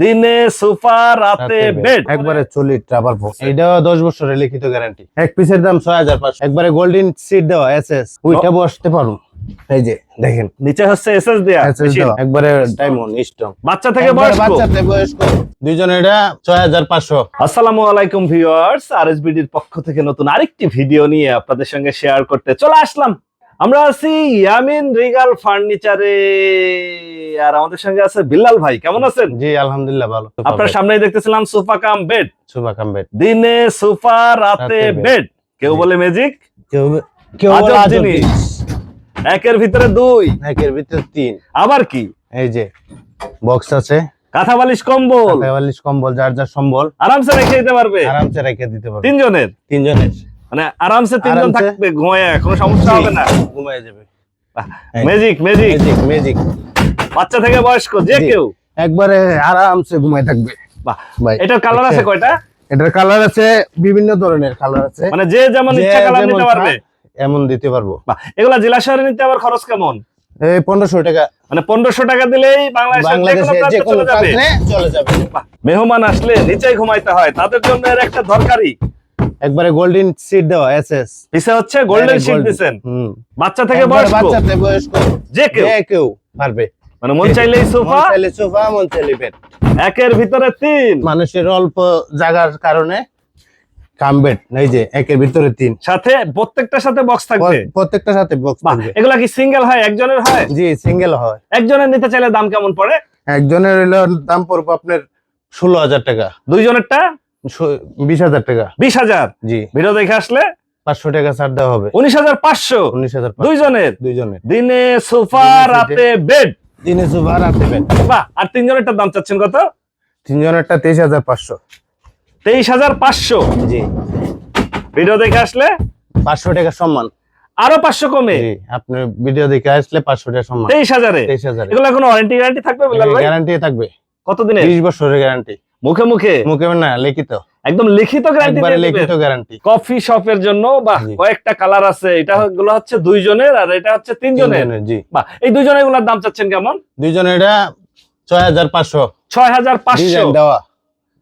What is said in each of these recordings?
দিনে সোফা রাতে বেড একবারে ট্রাভাল দশ বছরের লিখিত গ্যারান্টি এক পিসের দাম ছয় হাজার পাঁচশো। একবারে গোল্ডেন সিট ওইটা বসতে এই যে দেখেন। নিচে হচ্ছে এসএস দেয়া একবারে ডায়মন্ড স্ট্রং বাচ্চা থেকে বয়স্ক? বাচ্চা থেকে বয়স্ক। দুইজন এটা ছয় হাজার পাঁচশো। আসসালামু আলাইকুম ভিউয়ার্স আরএসবিডির পক্ষ থেকে নতুন আরেকটি ভিডিও নিয়ে আপনাদের সঙ্গে শেয়ার করতে চলে আসলাম। আমরা আছি ইয়ামিন রিগাল ফার্নিচারে। আর আমাদের সঙ্গে আছে বিল্লাল ভাই কেমন আছেন? জি আলহামদুলিল্লাহ ভালো। আপনার সামনেই দেখতেছিলাম সোফা কাম বেড সুভা কামবেট দিনে সোফা রাতে বেড কেউ। বলে ম্যাজিক কেউ কেউ বলে জিনিস। একের ভিতরে দুই। একের ভিতরে তিন। আবার কি? এই যে বক্স আছে। কাঁথা বালিশ কম্বল। বালিশ কম্বল যার যার সম্বল। আরামসে রেখে দিতে পারবে। আরামসে রেখে দিতে পারবে। তিনজনের? তিনজনের। মানে আরামসে তিনজন থাকবে ঘুমায় কোনো সমস্যা হবে না। ঘুমায় যাবে। ম্যাজিক ম্যাজিক ম্যাজিক ম্যাজিক বাচ্চা থেকে বয়স্ক যে কেউ। একবারে আরামসে ঘুমায় থাকবে। বাহ এটার কালার আছে কয়টা? এটার কালার আছে বিভিন্ন ধরনের কালার আছে। মানে যে যেমন ইচ্ছা কালার নিতে পারবে। এমন দিতে পারব। বাহ এগুলা জেলা শহরে নিতে আবার খরচ কেমন? এই পনেরোশো টাকা। মানে পনেরোশো টাকা দিলেই বাংলাদেশে যে কোনো চলে যাবে। চলে যাবে। বাহ, মেহমান আসলে নিচেই ঘুমাইতে হয় তাদের জন্য এর একটা দরকারি। একবারে গোল্ডেন সিট দেওয়া এস এস পিছে হচ্ছে গোল্ডেন দিছেন। হুম। বাচ্চা থেকে বয়স্ক? বাচ্চা থেকে বয়স্ক। যে কেউ? যে কেউ পারবে। মানে মন চাইলেই সোফা? চাইলে সোফা মন চাইলে বেড একের ভিতরে তিন। মানুষের অল্প জায়গার কারণে কাম বেড এই যে একের ভিতরে তিন। সাথে প্রত্যেকটার সাথে বক্স থাকবে? প্র- প্রত্যেকটার সাথে বক্স থাকবে। এগুলা কি সিঙ্গেল হয় একজনের হয়? জি সিঙ্গেল হয়। একজনের নিতে চাইলে দাম কেমন পড়ে? একজনের দাম পড়বে আপনার ষোলো হাজার টাকা। দুইজনেরটা? বিশ হাজার টাকা। বিশ হাজার? জি। ভিডিও দেখে আসলে পাঁচশো টাকা ছাড় দেওয়া হবে। উনিশ হাজার পাঁচশো? উনিশ হাজার দুইজনের? দুইজনের। দিনে সোফা রাতে বেড দিনে সুপার রাতে বেড বাহ আর তিনজনেরটা দাম চাচ্ছেন কত? তিনজনেরটা তেইশ হাজার পাঁচশো। তেইশ হাজার পাঁচশো? জি। ভিডিও দেখে আসলে? পাঁচশো টাকা সম্মান। আরও পাঁচশো কমে? জি আপনার ভিডিও দেখে আসলে পাঁচশো টাকা সম্মান। তেইশ হাজারে? তেইশ হাজার। এগুলো কোনো ওয়ারেন্টি গ্যারান্টি থাকবে গ্যারান্টি থাকবে। কতদিনের? বিশ বছরের গ্যারান্টি মুখে মুখে? মুখে না লিখিত। একদম লিখিত গ্যারান্টি একবারে লিখিত গ্যারান্টি কফি শপের জন্য জি। কয়েকটা কালার আছে। এটা গুলো হচ্ছে দুইজনের আর এটা হচ্ছে তিনজনের। জি। বাহ এই দুইজনেরগুলোর দাম চাচ্ছেন কেমন? দুইজনের এটা ছয় হাজার পাঁচশো। ছয় হাজার পাঁচশো। ডিজাইন দেওয়া।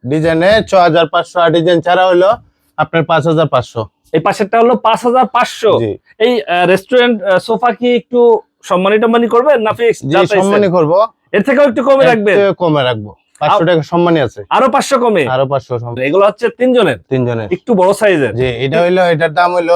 ডিজাইনে ছয় হাজার পাঁচশো আর ডিজাইন ছাড়া হলো আপনার পাঁচ হাজার পাঁচশো। এই পাশেরটা হলো পাঁচ হাজার পাঁচশো। জি। এই রেস্টুরেন্ট সোফা কি একটু সম্মানী টম্মানি করবেন না ফিক্স সম্মানী করব। এর থেকেও একটু কমে রাখবেন? একটু কমে রাখব। পাঁচশো টাকা সম্মানী আছে। আরও পাঁচশো কমে? আরও পাঁচশো সম্মানী। এগুলো হচ্ছে তিনজনের? তিনজনের। একটু বড় সাইজের? জি এটা হইল এটার দাম হইল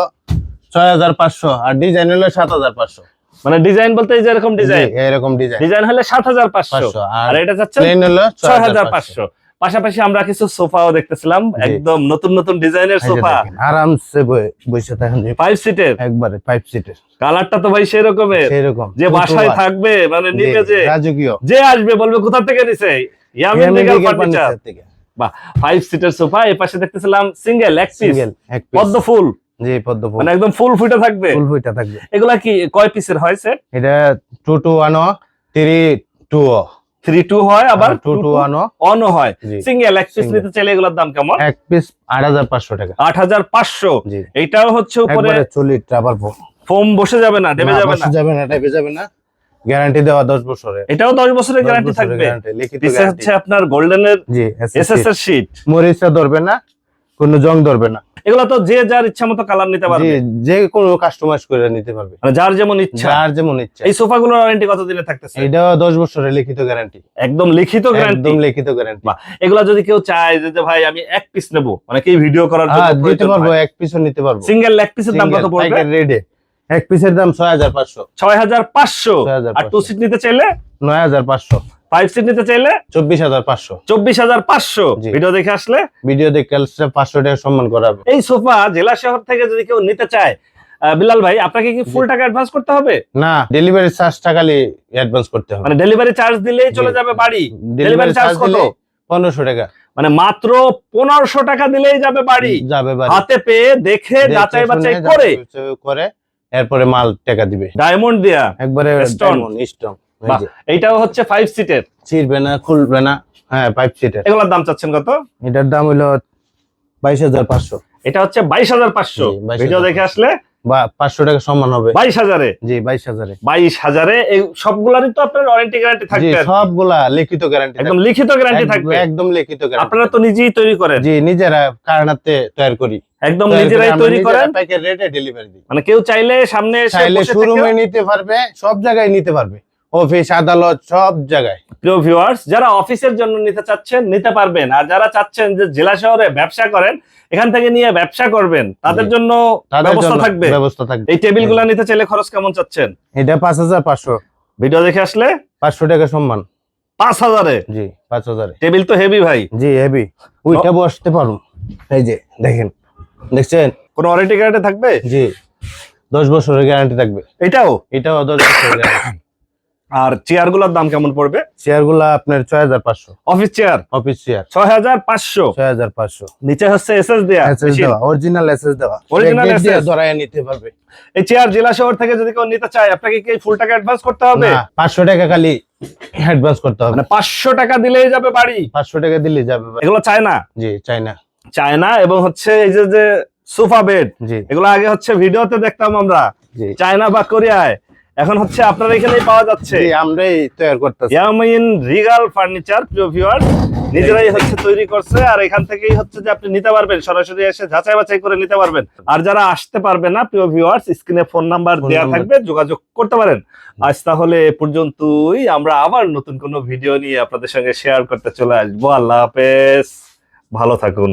ছয় হাজার পাঁচশো আর ডিজাইন হইল সাত হাজার পাঁচশো। মানে ডিজাইন বলতে এই যে এরকম ডিজাইন? এরকম ডিজাইন। ডিজাইন হলে সাত হাজার পাঁচশো। পাঁচশো আর আর এটা প্লেন হলো ছয় হাজার পাঁচশো। পাশাপাশি আমরা কিছু সোফাও দেখতেছিলাম একদম নতুন নতুন ডিজাইনের সোফা। আরামসে বসে থাকেন। ফাইভ সিটের একবারে ফাইভ সিটের কালারটা তো ভাই সেরকমের সেরকম যে বাসায় থাকবে মানে নিবে যে রাজকীয়। যে আসবে বলবে কোথা থেকে নিছে? ইয়ামিন রিগাল ফার্নিচার থেকে। ফাইভ সিটের সোফা এই পাশে দেখতেছিলাম সিঙ্গেল এক পিস পদ্ম ফুল। জি পদ্ম ফুল। মানে একদম ফুল ফুটে থাকবে। ফুল ফুলটা থাকবে। এগুলা কি কয় পিসের হয় সেট এটা two two one three two three two হয় আবার টু টু ওয়ান অন হয়। সিঙ্গেল এক পিস নিতে চাইলে এগুলোর দাম কেমন? এক পিস আট হাজার পাঁচশো টাকা। আট হাজার পাঁচশো। জি। হচ্ছে উপরে চল্লিশ আবার ফোম। বসে যাবে না যাবে না। যাবে না টাইপে যাবে না। গ্যারান্টি দেওয়া দশ বছরের এটাও দশ বছরের গ্যারান্টি থাকবে। লিখিত হচ্ছে আপনার গোল্ডেনের জি এস এস এর শীট মরিচা ধরবে না। কোনো জং ধরবে না। এগুলো তো যে যার ইচ্ছা মতো কালার নিতে পারবে। যে কোনো কাস্টমাইজ করে নিতে পারবে। মানে যার যেমন ইচ্ছা। যার যেমন ইচ্ছা। এই সোফা গুলোর ওয়ারেন্টি কতদিনে থাকতেছে? এটাও দশ বছরের লিখিত গ্যারান্টি একদম লিখিত গ্যারান্টি একদম লিখিত গ্যারান্টি এগুলা যদি কেউ চায় যে ভাই আমি এক পিস নেব মানে কি ভিডিও করার হ্যাঁ দিতে পারব এক পিসও নিতে পারব। সিঙ্গেল এক পিসের দাম কত পড়বে? রেডে এক পিসের দাম ছয় হাজার পাঁচশো। ছয় হাজার পাঁচশো। 6,500 আর টু সিট নিতে চাইলে? নয় হাজার পাঁচশো। ফাইভ সিট নিতে চাইলে চব্বিশ হাজার পাঁচশো। চব্বিশ হাজার পাঁচশো। ভিডিও দেখে আসলে ভিডিও দেখে আসলে পাঁচশো টাকা সম্মান করাবে। এই সোফা জেলা শহর থেকে যদি কেউ নিতে চায় বিলাল ভাই আপনাকে কি ফুল টাকা অ্যাডভান্স করতে হবে? না ডেলিভারি অ্যাডভান্স করতে হবে। মানে ডেলিভারি চার্জ দিলেই চলে যাবে বাড়ি। ডেলিভারি চার্জ কত? পনেরোশো টাকা। মানে মাত্র পনেরোশো টাকা দিলেই যাবে বাড়ি। যাবে বাড়ি। হাতে পেয়ে দেখে যাচাই বাছাই করে করে এরপরে মাল টাকা দিবে। ডায়মন্ড দেয়া। একবারে। স্ট্রং বাহ। এইটাও হচ্ছে ফাইভ সিটের ছিড়বে না খুলবে না হ্যাঁ পাইপ সিটের এগুলোর দাম চাচ্ছেন কত? এটার দাম হলো বাইশ হাজার পাঁচশো। এটা হচ্ছে বাইশ হাজার পাঁচশো। ভিডিও দেখে আসলে পাঁচশো টাকা সমান হবে। বাইশ হাজারে? জি বাইশ হাজারে। বাইশ হাজারে এই সবগুলারই তো আপনার ওয়ারেন্টি গ্যারান্টি থাকবে। সবগুলা লিখিত গ্যারান্টি একদম লিখিত গ্যারান্টি থাকবে। একদম লিখিত গ্যারান্টি আপনারা তো নিজেই তৈরি করেন। জি নিজেরা কারণাতে তৈরি করি। একদম নিজেরাই তৈরি করেন। প্যাকেট রেটে ডেলিভারি দিই। মানে কেউ চাইলে সামনে এসে চাইলে বসে শোরুমে নিতে পারবে সব জায়গায় নিতে পারবে। অফিস আদালত সব জায়গায়। প্রিয় ভিউয়ার্স যারা অফিসের জন্য নিতে চাচ্ছেন নিতে পারবেন। আর যারা চাচ্ছেন যে জেলা শহরে ব্যবসা করেন এখান থেকে নিয়ে ব্যবসা করবেন তাদের জন্য ব্যবস্থা থাকবে। ব্যবস্থা থাকবে। এই টেবিলগুলা নিতে চাইলে খরচ কেমন চাচ্ছেন? এটা পাঁচ হাজার পাঁচশো। ভিডিও দেখে আসলে? পাঁচশো টাকা সম্মান। পাঁচ হাজারে? জি পাঁচ হাজারে। টেবিল তো হেভি ভাই। জি হেভি ওইটা বসতে পারুন এই যে দেখেন। দেখছেন? কোন ওয়ারেন্টি গ্যারান্টি থাকবে? জি। দশ বছরের গ্যারান্টি থাকবে। এটাও? এটাও দশ বছরের গ্যারান্টি আর চেয়ারগুলার দাম কেমন পড়বে? চেয়ারগুলা আপনার ছয় হাজার পাঁচশো। অফিস চেয়ার অফিস চেয়ার ছয় হাজার পাঁচশো। ছয় হাজার পাঁচশো। নিচে হচ্ছে এসএস দেয়া এসএস দেওয়া অরিজিনাল এসএস দেওয়া। Gate দিয়ে ধরায় নিতে পারবে। এই চেয়ার জেলা শহর থেকে যদি কেউ নিতে চায় আপনাকে কি ফুল টাকা অ্যাডভান্স করতে হবে? না পাঁচশো টাকা খালি অ্যাডভান্স করতে হবে। মানে পাঁচশো টাকা দিলেই যাবে বাড়ি। পাঁচশো টাকা দিলেই যাবে এগুলো চায় না জি চাই না চায় না এবং হচ্ছে এই যে যে সোফা বেড জি। এগুলো আগে হচ্ছে ভিডিওতে দেখতাম আমরা। জি। চায়না বা কোরিয়ায়। এখন হচ্ছে আপনার এখানেই পাওয়া যাচ্ছে। আমরাই তৈরি করতেছি। ইয়ামিন রিগাল ফার্নিচার প্রিয় ভিউয়ার নিজেরাই হচ্ছে তৈরি করছে আর এখান থেকেই হচ্ছে যে আপনি নিতে পারবেন সরাসরি এসে যাচাই বাছাই করে নিতে পারবেন। আর যারা আসতে পারবে না প্রিয় ভিউয়ার্স স্ক্রিনে ফোন নাম্বার দেওয়া থাকবে যোগাযোগ করতে পারেন। আজ তাহলে এ পর্যন্তই আমরা আবার নতুন কোনো ভিডিও নিয়ে আপনাদের সঙ্গে শেয়ার করতে চলে আসব। আল্লাহ হাফেজ। ভালো থাকুন।